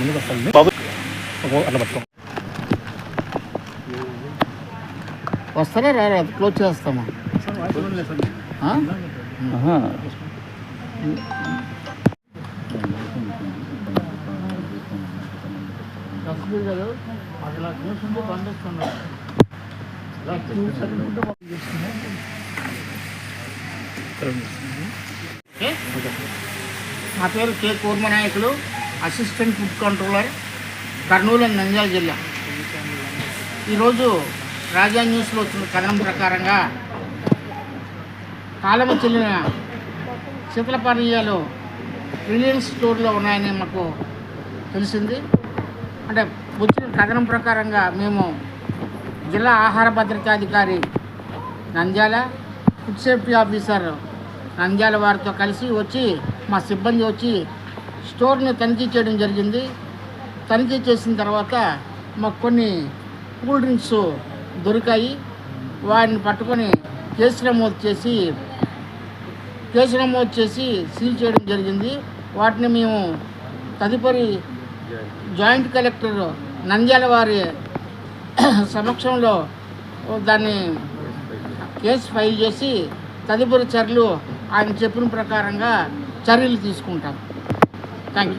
ముందుకు వస్తాను బాబు అట్లా పట్టుకో. వస్తారా? రారా క్లోజ్ చేస్తామా? నా పేరు K Kurmanayakulu assistant food controller Kurnool and Nandyal జిల్లా. ఈరోజు రాజా న్యూస్లో వచ్చిన కథనం ప్రకారంగా కాలము చెల్లిన శీతల పానీయాలు రిలయన్స్ స్టోర్లో ఉన్నాయని మాకు తెలిసింది. అంటే వచ్చిన కథనం ప్రకారంగా మేము జిల్లా ఆహార భద్రతాధికారి Nandyal food safety officer Nandyal వారితో కలిసి వచ్చి మా సిబ్బంది వచ్చి స్టోర్ని తనిఖీ చేయడం జరిగింది. తనిఖీ చేసిన తర్వాత మాకు కొన్ని కూల్ డ్రింక్స్ దొరికాయి. వాటిని పట్టుకొని కేసు నమోదు చేసి కేసు నమోదు చేసి సీల్ చేయడం జరిగింది. వాటిని మేము తదుపరి జాయింట్ కలెక్టర్ నంద్యాల వారి సమక్షంలో దాన్ని కేసు ఫైల్ చేసి తదుపరి చర్యలు ఆయన చెప్పిన ప్రకారంగా చర్యలు తీసుకుంటాం. 干你。